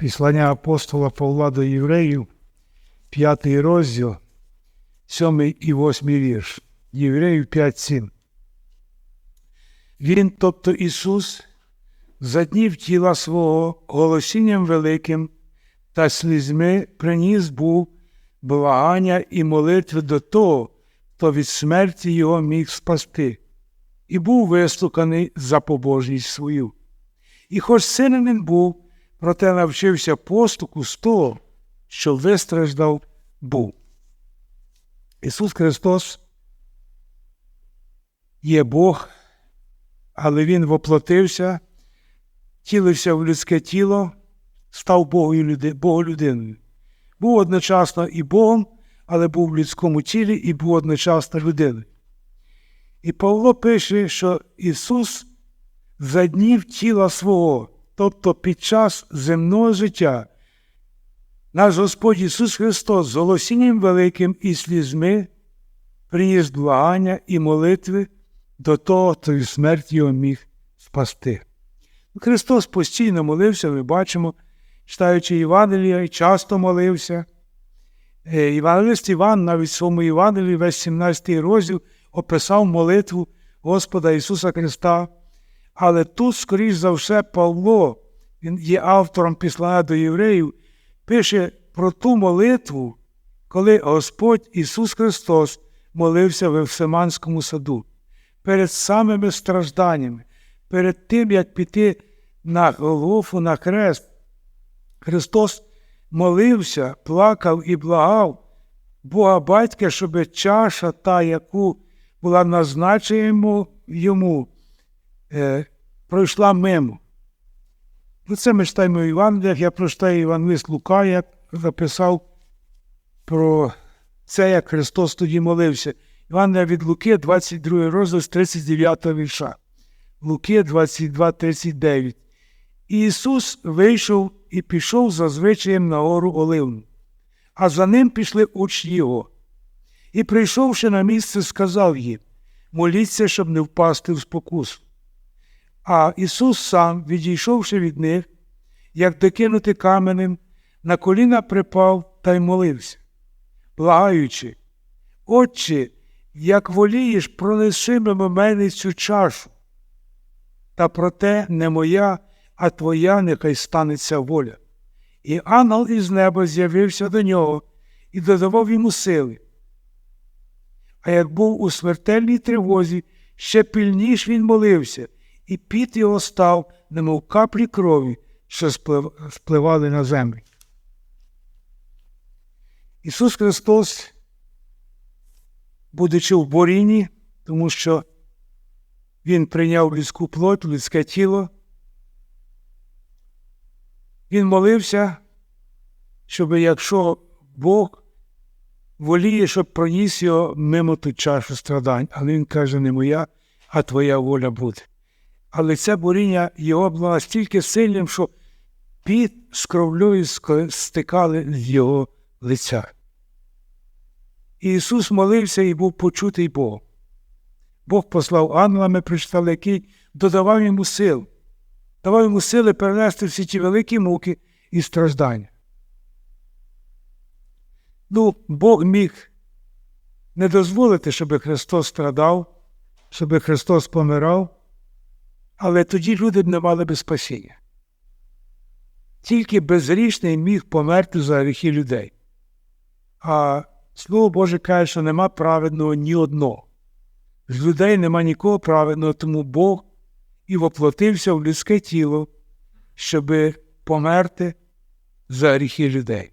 Післання апостола Павла до Євреїв, п'ятий розділ, сьомий і восьмий вірш. Євреїв 5.7. Він, тобто Ісус, за днів тіла свого голосінням великим та слізьми приніс був благання і молитви до того, хто від смерті його міг спасти, і був вислуханий за побожність свою. І хоч синен він був, проте навчився постуку з того, що вистраждав був. Ісус Христос є Бог, але Він воплотився, тілився в людське тіло, став Богою людиною. Був одночасно і Богом, але був в людському тілі і був одночасно людиною. І Павло пише, що Ісус за днів тіла свого, тобто під час земного життя, наш Господь Ісус Христос з голосінням великим і слізьми приніс благання і молитви до того, хто від смерті його міг спасти. Христос постійно молився, ми бачимо, читаючи Євангелія, часто молився. Євангелист Іван навіть в своєму Євангелії, весь 17 розділ, описав молитву Господа Ісуса Христа. Але тут, скоріш за все, Павло, він є автором післання до євреїв, пише про ту молитву, коли Господь Ісус Христос молився в Евсиманському саду, перед самими стражданнями, перед тим, як піти на Голгофу, на хрест. Христос молився, плакав і благав Бога Батька, щоб чаша та, яку була назначена йому, е, пройшла мимо. Про це ми читаємо в Євангеліях. Я прочитаю Євангелист Лука, як записав про це, як Христос тоді молився. Івангелія від Луки, 22 розділ з 39 вірша. Луки 22, 39. І Ісус вийшов і пішов за звичаєм на гору Оливну, а за ним пішли учні Його. І, прийшовши на місце, сказав їм моліться, щоб не впасти в спокусу. А Ісус сам, відійшовши від них, як докинути каменем, на коліна припав та й молився, благаючи, Отче, як волієш, пронеси мимо мене цю чашу. Та проте не моя, а твоя нехай станеться воля. І ангел із неба з'явився до нього і додавав йому сили. А як був у смертельній тривозі, ще пильніш він молився, і піт його став, немов каплі крові, що спливали на землю. Ісус Христос, будучи в боріні, тому що Він прийняв людську плоть, людське тіло, Він молився, щоб якщо Бог воліє, щоб проніс його мимо ту чашу страдань, але він каже, не моя, а твоя воля буде. Але це боріння його було настільки сильним, що під з кровлею стикали з його лиця. Ісус молився і був почутий Бог. Бог послав ангелами, прочитали, який додавав йому сил, давав йому сили перенести всі ті великі муки і страждання. Ну, Бог міг не дозволити, щоб Христос страдав, щоб Христос помирав, але тоді люди б не мали би спасіння. Тільки безгрішний міг померти за гріхи людей. А Слово Боже каже, що нема праведного ні одного. З людей нема нікого праведного, тому Бог і воплотився в людське тіло, щоб померти за гріхи людей.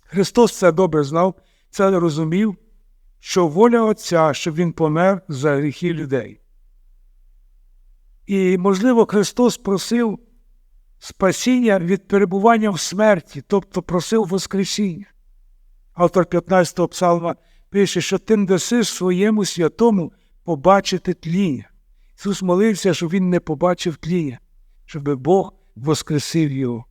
Христос це добре знав, це розумів, що воля Отця, щоб Він помер за гріхи людей. І, можливо, Христос просив спасіння від перебування в смерті, тобто просив Воскресіння. Автор 15-го псалма пише, що ти не даси своєму святому побачити тління. Ісус молився, щоб Він не побачив тління, щоб Бог воскресив його.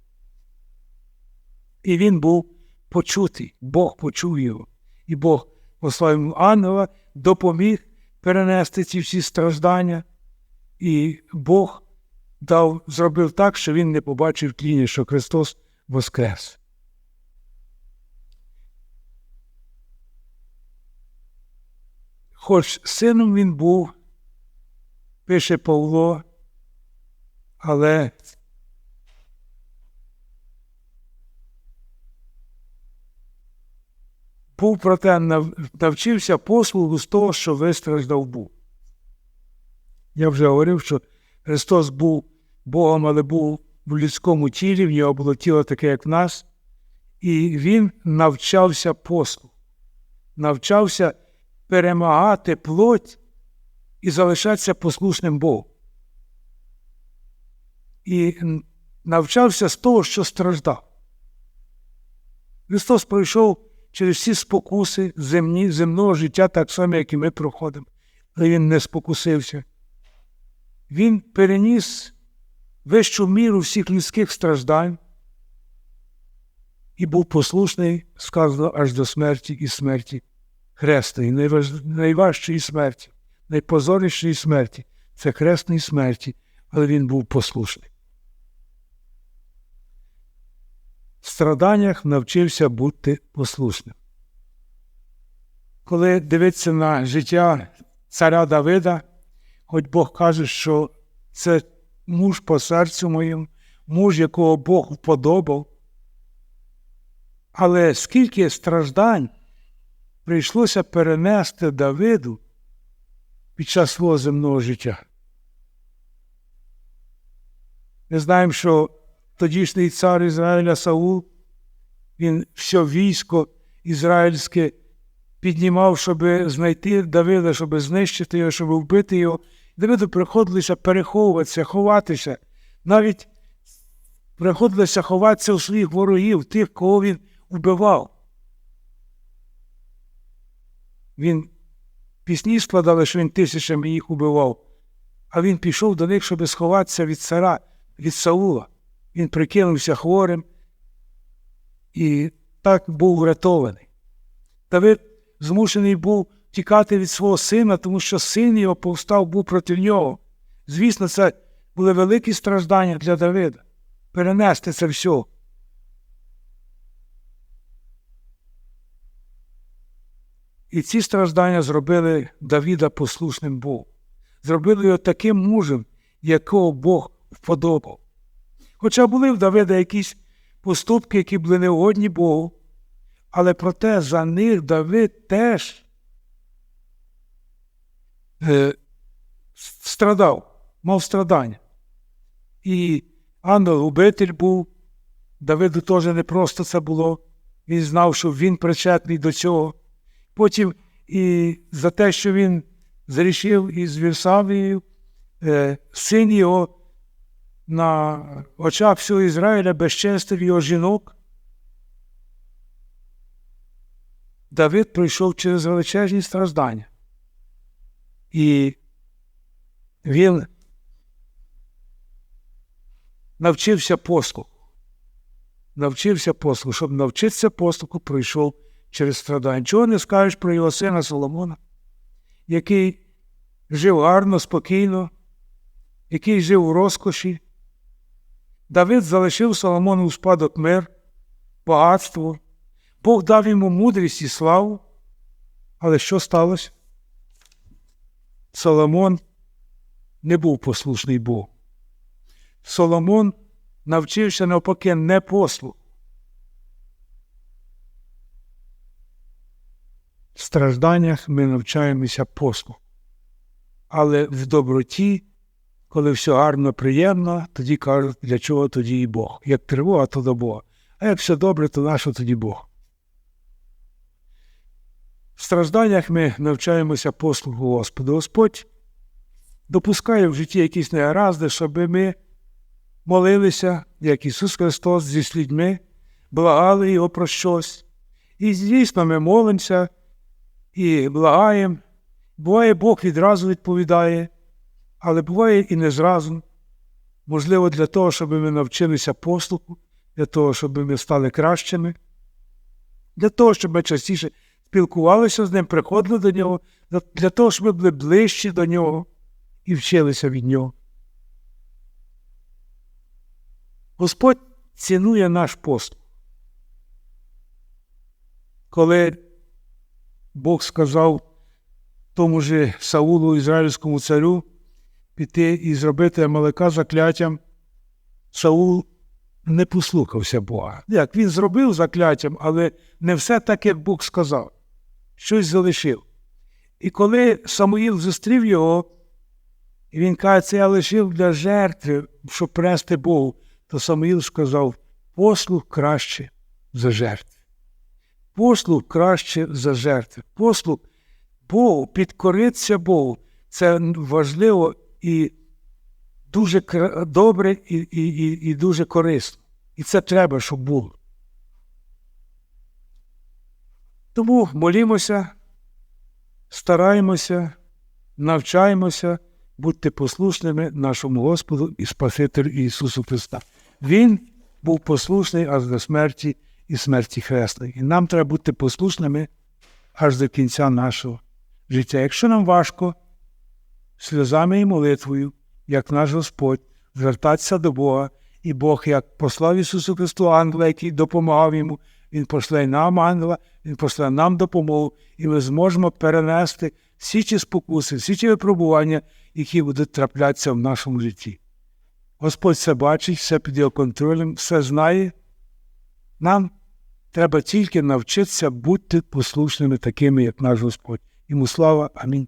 І він був почутий, Бог почув його. І Бог послав йому ангела, допоміг перенести ці всі страждання. І Бог дав, зробив так, що він не побачив тління, що Христос воскрес. Хоч сином він був, пише Павло, але був проте нав- навчився послугу з того, що вистраждав був. Я вже говорив, що Христос був Богом, але був в людському тілі, в нього було тіло таке, як в нас, і він навчався послугу, навчався перемагати плоть і залишатися послушним Богу. І навчався з того, що страждав. Христос пройшов через всі спокуси земні, земного життя, так само, як і ми проходимо, але Він не спокусився. Він переніс вищу міру всіх людських страждань і був послушний, сказано, аж до смерті і смерті хресної, найваж... найважчої смерті, найпозорнішої смерті це хресної смерті, але він був послушний. В страданнях навчився бути послушним. Коли дивиться на життя царя Давида, хоч Бог каже, що це муж по серцю моєму, муж, якого Бог вподобав. Але скільки страждань прийшлося перенести Давиду під час свого земного життя. Ми знаємо, що тодішній цар Ізраїля Саул, він все військо ізраїльське піднімав, щоб знайти Давида, щоб знищити його, щоб вбити його. Давиду приходилося переховуватися, ховатися. Навіть приходилося ховатися у своїх ворогів, тих, кого він вбивав. Він пісні складали, що він тисячами їх убивав, а він пішов до них, щоб сховатися від цара, від Саула. Він прикинувся хворим і так був врятований. Давид змушений був тікати від свого сина, тому що син його повстав був проти нього. Звісно, це були великі страждання для Давида. Перенести це все. І ці страждання зробили Давіда послушним Богу. Зробили його таким мужем, якого Бог вподобав. Хоча були в Давида якісь поступки, які були неугодні Богу, але проте за них Давид теж е, страдав, мав страдання. І ангел-убитель був, Давиду теж не просто це було. Він знав, що він причетний до цього. Потім і за те, що він зрішив із Вірсавією, е, син його на очах всього Ізраїля безчестив його жінок. Давид пройшов через величезні страждання. І він навчився послуху. Навчився послуху. Щоб навчитися послуху, пройшов через страдання. Чого не скажеш про його сина Соломона, який жив гарно, спокійно, який жив у розкоші. Давид залишив Соломону у спадок мир, багатство. Бог дав йому мудрість і славу. Але що сталося? Соломон не був послушний Богу. Соломон навчився навпаки не послух. В стражданнях ми навчаємося послуху. Але в доброті, коли все гарно, приємно, тоді кажуть, для чого тоді і Бог. Як тривога, то до Бога. А як все добре, то нащо тоді Бог? В стражданнях ми навчаємося послугу Господу. Господь допускає в житті якісь негаразди, щоб ми молилися, як Ісус Христос зі людьми, благали Його про щось. І дійсно ми молимося і благаємо. Буває, Бог відразу відповідає, але буває і не зразу. Можливо, для того, щоб ми навчилися послуху, для того, щоб ми стали кращими, для того, щоб ми частіше спілкувалися з ним, приходили до нього, для того, щоб ми були ближчі до нього і вчилися від нього. Господь цінує наш послуг. Коли Бог сказав тому же Саулу, ізраїльському царю, піти і зробити Амалека закляттям, Саул не послухався Бога. Як він зробив закляттям, але не все так, як Бог сказав, щось залишив. І коли Самуїл зустрів його, і він каже, це я лишив для жертви, щоб принести Богу, то Самуїл сказав: послуг краще за жертви. Послуг краще за жертви. Послуг Богу, підкоритися Богу. Це важливо і дуже добре і, і, і, і дуже корисно. І це треба, щоб було. Тому молімося, стараємося, навчаємося бути послушними нашому Господу і Спасителю Ісусу Христа. Він був послушний аж до смерті і смерті Хресної. І нам треба бути послушними аж до кінця нашого життя. Якщо нам важко, сльозами і молитвою, як наш Господь, звертатися до Бога, і Бог, як послав Ісусу Христу ангела, який допомагав йому, Він пошле нам ангела, Він пошле нам допомогу, і ми зможемо перенести всі ті спокуси, всі ті випробування, які будуть траплятися в нашому житті. Господь все бачить, все під його контролем, все знає. Нам треба тільки навчитися бути послушними такими, як наш Господь. Йому слава. Амінь.